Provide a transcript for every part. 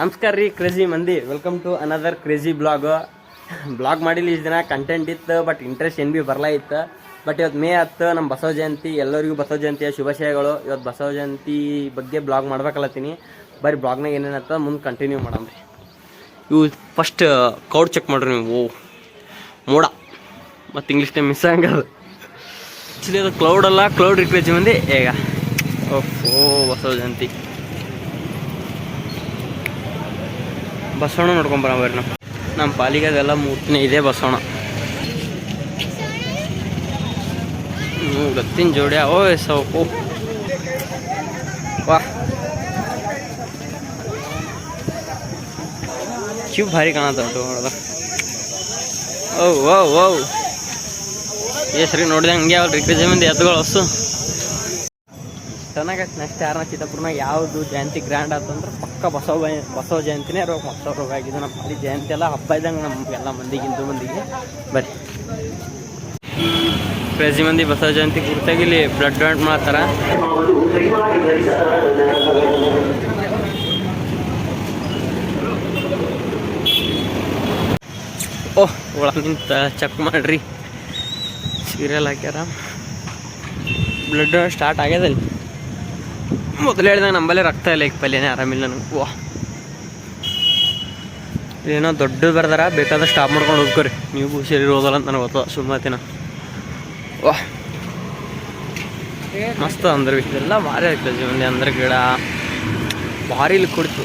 ನಮಸ್ಕಾರ ರೀ ಕ್ರೇಜಿ ಮಂದಿ. Welcome to another crazy blog blog ಮಾಡಿಲ್ಲ ಇಷ್ಟು ದಿನ ಕಂಟೆಂಟ್ ಇತ್ತು ಬಟ್ ಇಂಟ್ರೆಸ್ಟ್ ಏನು ಭೀ ಬರಲ್ಲ ಇತ್ತು. ಬಟ್ ಇವತ್ತು ಮೇ ಹತ್ತು ನಮ್ಮ ಬಸವ ಜಯಂತಿ, ಎಲ್ಲರಿಗೂ ಬಸವ ಜಯಂತಿಯ ಶುಭಾಶಯಗಳು. ಇವತ್ತು ಬಸವ ಜಯಂತಿ ಬಗ್ಗೆ ಬ್ಲಾಗ್ ಮಾಡ್ಬೇಕಲ್ಲತ್ತೀನಿ. ಬರೀ ಬ್ಲಾಗ್ನಾಗ ಏನೇನತ್ತ ಮುಂದೆ ಕಂಟಿನ್ಯೂ ಮಾಡಮ್ರಿ ಇವು ಫಸ್ಟ್ ಕೌಡ್ ಚೆಕ್ ಮಾಡ್ರಿ ನೀವು. ಓ, ಮೋಡ. ಮತ್ತು ಇಂಗ್ಲೀಷ್ ಟೈಮ್ ಮಿಸ್ ಆಗದು ಆ್ಯಕ್ಚುಲಿ ಅದು ಕ್ಲೌಡ್ ಅಲ್ಲ ಕ್ಲೌಡ್ ರಿಕ್ರೇಜ್ ಮಂದಿ. ಈಗ, ಓಹೋ, ಬಸವ ಜಯಂತಿ. ಬಸವಣ್ಣ ನೋಡ್ಕೊಂಡ್ ಬರ್ರಿ ನಾವು. ನಮ್ಮ ಪಾಲಿಗೆ ಅದೆಲ್ಲ ಮೂರ್ತಿನೇ ಇದೆ ಬಸವಣ್ಣ. ಗತ್ತಿನ ಜೋಡಿ ಓ. ಸೌಕು ವಾ. ಕ್ಯೂ ಭಾರಿ ಕಾಣತ್ತ ಹೊಡೆದ ಓ ಓ ಓ. ಸರಿ ನೋಡಿದೆ ಹಂಗೆ ಅವ್ರು ರಿಕ್ರೇಜ್ ಮಂದಿ ಎತ್ತುಗಳು ಹೊಸು. ಚೆನ್ನಾಗೈತೆ ನೆಕ್ಸ್ಟ್ ಯಾರನ್ನ ಚಿತ್ತಪುರ್ನಾಗ ಯಾವುದು ಜಯಂತಿ ಗ್ರ್ಯಾಂಡ್ ಆತಂದ್ರೆ ಪಕ್ಕ ಬಸವ ಬಸವ ಜಯಂತಿನೇ ರೋಗ ಬಸವ ರೋಗ ಆಗಿದೆ ನಮ್ಮ ಪಾಲಿ ಜಯಂತಿ ಎಲ್ಲ ಹಬ್ಬ ಇದ್ದಂಗೆ ನಮ್ಗೆಲ್ಲ ಮಂದಿಗೆ, ಹಿಂದೂ ಮಂದಿಗೆ. ಬರ್ರಿ. ಪ್ರತಿ ಮಂದಿ ಬಸವ ಜಯಂತಿ ಕುರಿತಾಗಿ ಇಲ್ಲಿ ಬ್ಲಡ್ ಡೊನೇಟ್ ಮಾಡ್ತಾರೆ. ಓಹ್ ಒಳ ನಿಂತ ಚೆಕ್ ಮಾಡ್ರಿ. ಸೀರಿಯಲ್ ಹಾಕ್ಯಾರ. ಬ್ಲಡ್ ಸ್ಟಾರ್ಟ್ ಆಗ್ಯದಲ್ಲಿ ಮೊದಲು ಹೇಳಿದಾಗ ನಂಬಲ್ಲೇ ರಕ್ತ ಇಲ್ಲ, ಈಗ ಪಲ್ಯನೇ ಆರಾಮಿಲ್ಲ ನನಗೆ. ವಾ. ಏನೋ ದೊಡ್ಡ ಬರ್ದಾರ, ಬೇಕಾದ್ರೆ ಸ್ಟಾಪ್ ಮಾಡ್ಕೊಂಡು ಹೋಗ್ಕೊರಿ. ನೀವು ಸರಿ ಹೋಗಲ್ಲ ಅಂತ ನನಗೆ ಗೊತ್ತ ಸುಮ್ಮತಿನ ವಾ. ಮಸ್ತ್ ಅಂದ್ರೆ. ಇದೆಲ್ಲ ಭಾರಿ ಆಗ್ತದೆ ಜೀವನ ಅಂದ್ರೆ ಗಿಡ. ಭಾರಿ ಇಲ್ಲಿ ಕೊಡ್ತು.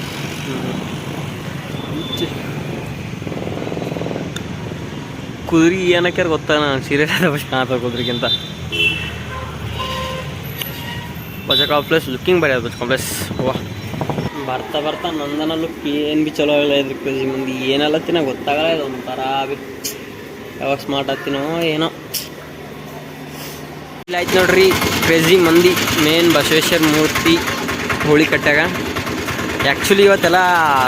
ಕುದುರೆ ಏನಕ್ಕೆ ಗೊತ್ತಾ ನಾನು ಸೀರಿಯಲ್ ಫಸ್ಟ್ ಕಾಣ್ತಾ ಕುದುರೆಗಿಂತ. ಬಜ ಕಾಂಪ್ಲೆಕ್ಸ್ ಲುಕ್ಕಿಂಗ್ ಬರೀ ಅದು ಕಾಂಪ್ಲೆಕ್ಸ್ ವಾ ಬರ್ತಾ ಬರ್ತಾ ನಂದನ ಲುಕ್ ಏನು ಬಿ ಚಲೋ ಇಲ್ಲ ಇದ್ರ ಕ್ರೇಜಿ ಮಂದಿ. ತಿನ್ನ ಗೊತ್ತಾಗಲ್ಲ ಇದು ಒಂಥರ ಬಿ ಯಾವಾಗ ಸ್ಮಾರ್ಟ್ ಆಗ್ತೀನೋ ಏನೋ. ಇಲ್ಲ ಆಯ್ತು ನೋಡ್ರಿ. ಕ್ರೇಜಿ ಮಂದಿ. ಮೇನ್ ಬಸವೇಶ್ವರ ಮೂರ್ತಿ ಹೋಳಿ ಕಟ್ಟಾಗ ಆ್ಯಕ್ಚುಲಿ ಇವತ್ತೆಲ್ಲ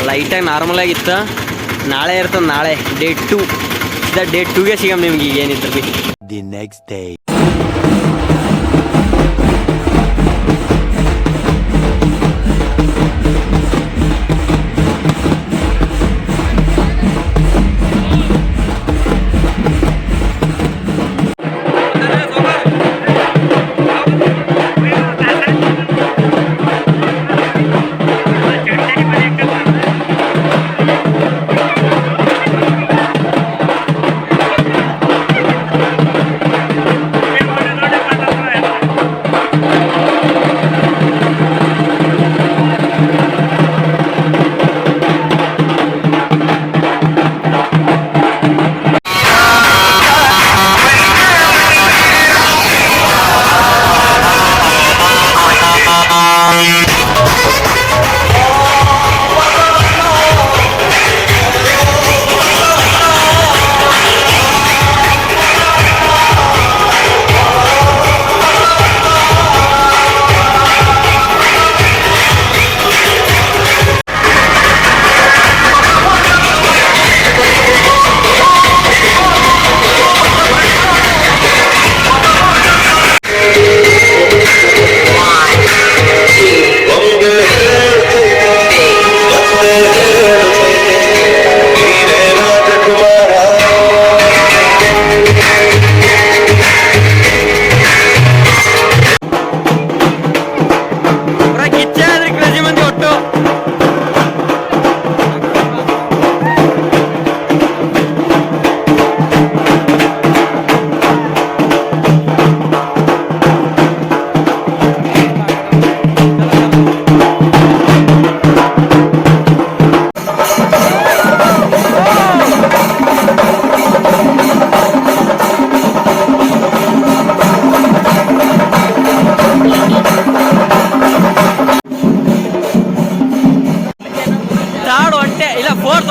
ಲೈಟಾಗಿ ನಾರ್ಮಲ್ ಆಗಿತ್ತು. ನಾಳೆ ಇರ್ತದೆ ನಾಳೆ. ಡೇ ಟು ದ ಡೇ ಟೂಗೆ ಸಿಗಮ್ ನಿಮ್ಗೆ ಈಗ ಏನಿದ್ರು ಬಿ.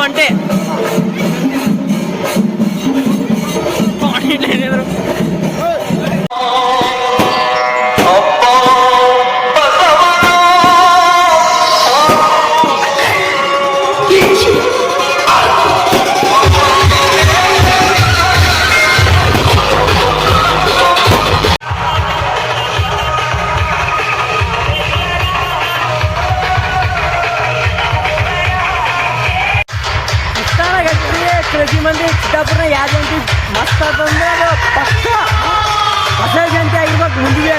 అంటే ಬಿಜಾಪುರ ಯಾವ ಜಂಟಿ ಮಸ್ತ್ ಅಂದ್ರೆ ಅದು ಪಕ್ಕ ಹೊಸ ಜಂಟಿ ಆಗಿರ್ಬೇಕು ಮುಂದಿಗೆ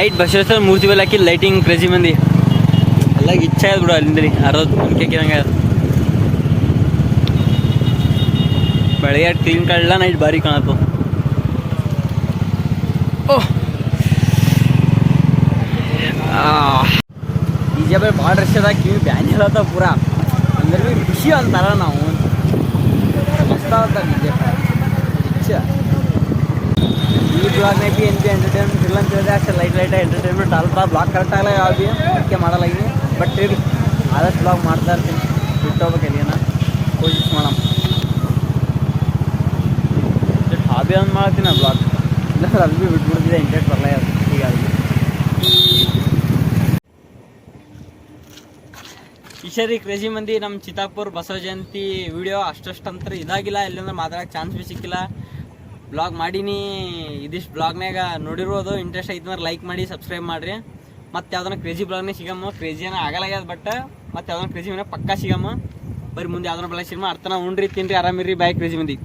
ನೈಟ್ ಬಸವೇಶ್ವರ ಮೂರ್ತಿ ಮೇಲೆ ಹಾಕಿ ಲೈಟಿಂಗ್ ಕ್ರೇಜಿ ಮಂದಿ ಎಲ್ಲ ಇಚ್ಛೆ ಆಯ್ತು ಬಿಡು ಅಲ್ಲಿಂದ ಅರವತ್ತು ಮುನ್ಕೆ ಹಾಕಿದಂಗೆ ಬೆಳಗ್ಗೆ ಟೀಮ್ ಕಳ್ಳ ನೈಟ್ ಭಾರಿ ಕಾಣತ್ತು ಓಹ್ ಡಿಜೆ ಬೈ ಭಾಳ ರಶ್ ಅದ ಕಿವಿ ಬ್ಯಾನ್ ಹೇಳತ್ತ ಪೂರ ಅಂದ್ರೆ ಬಿ ಖುಷಿ ಅಂತಾರ ನಾವು ಮಸ್ತ್ ಆವತ್ತ ಡಿಜೆ ಇಚ್ಛೆ ಈ ಮೇ ಬಿ ಬಿ ಎಂಟರ್ಟೈನ್ಮೆಂಟ್ ಇಲ್ಲ ಅಂತ ಹೇಳಿದ್ರೆ ಅಷ್ಟೇ ಲೈಟ್ ಲೈಟ್ ಎಂಟರ್ಟೈನ್ಮೆಂಟ್ ಅಲ್ಪ ಬ್ಲಾಗ್ ಕರೆಕ್ಟ್ ಆಗಲ್ಲ ಯಾವ ಬಿ ಅದಕ್ಕೆ ಮಾಡಲ್ಲ ಈಗ ಬಟ್ ಇರಿ ಆದಷ್ಟು ಬ್ಲಾಗ್ ಮಾಡ್ತಾ ಇರ್ತೀನಿ. ಬಿಟ್ಟು ಹೋಗ್ಬೇಕು ಎಲ್ಲಿನ ಕೋಶಿಶ್ ಮಾಡಮ್ ಹಾಬಿ ಅಂತ ಮಾಡ್ತೀನಿ ಬ್ಲಾಗ್ ಇಲ್ಲ ಅಲ್ಲಿ ಬಿ ಬಿಟ್ಬಿಡ್ತಿದ್ದೆ ಇಂಟರ್ನೆಟ್ ಬರಲ್ಲ ಅಲ್ಲಿ ಈಶರಿ ಕ್ರೇಜಿ ಮಂದಿ ನಮ್ಮ ಚಿತ್ತಾಪುರ್ ಬಸವ ಜಯಂತಿ ವಿಡಿಯೋ ಅಷ್ಟಷ್ಟು ಅಂತ ಇದಾಗಿಲ್ಲ ಎಲ್ಲಿಂದ್ರೆ ಮಾತಾಡಕ್ಕೆ ಚಾನ್ಸ್ ಬಿ ಸಿಕ್ಕಿಲ್ಲ. ಬ್ಲಾಗ್ ಮಾಡೀನಿ. ಇದಿಷ್ಟು ಬ್ಲಾಗ್ನಾಗ ನೋಡಿರೋದು. ಇಂಟ್ರೆಸ್ಟ್ ಐತೆ ಅಂದ್ರೆ ಲೈಕ್ ಮಾಡಿ ಸಬ್ಸ್ಕ್ರೈಬ್ ಮಾಡಿರಿ. ಮತ್ತೆ ಯಾವ್ದನ್ನ ಕ್ರೇಜಿ ಬ್ಲಾಗ್ನೇ ಸಿಗಮ್ಮ. ಕ್ರೇಜಿ ಏನೋ ಆಗಲಾಗ್ಯದ ಬಟ್ ಮತ್ತೆ ಯಾವ್ದನ್ನ ಕ್ರೇಜಿ ಮೇಲೆ ಪಕ್ಕಾ ಸಿಗಮ್ಮ. ಬರೀ ಮುಂದೆ ಯಾವ್ದನ್ನ ಬ್ಲಾಗ್ ಅರ್ಥನ ಉಣ್ರಿ ತಿನ್ರಿ ಆರಾಮಿರಿ ಬಾಯ್ ಕ್ರೇಜಿ ಮಂದಿ.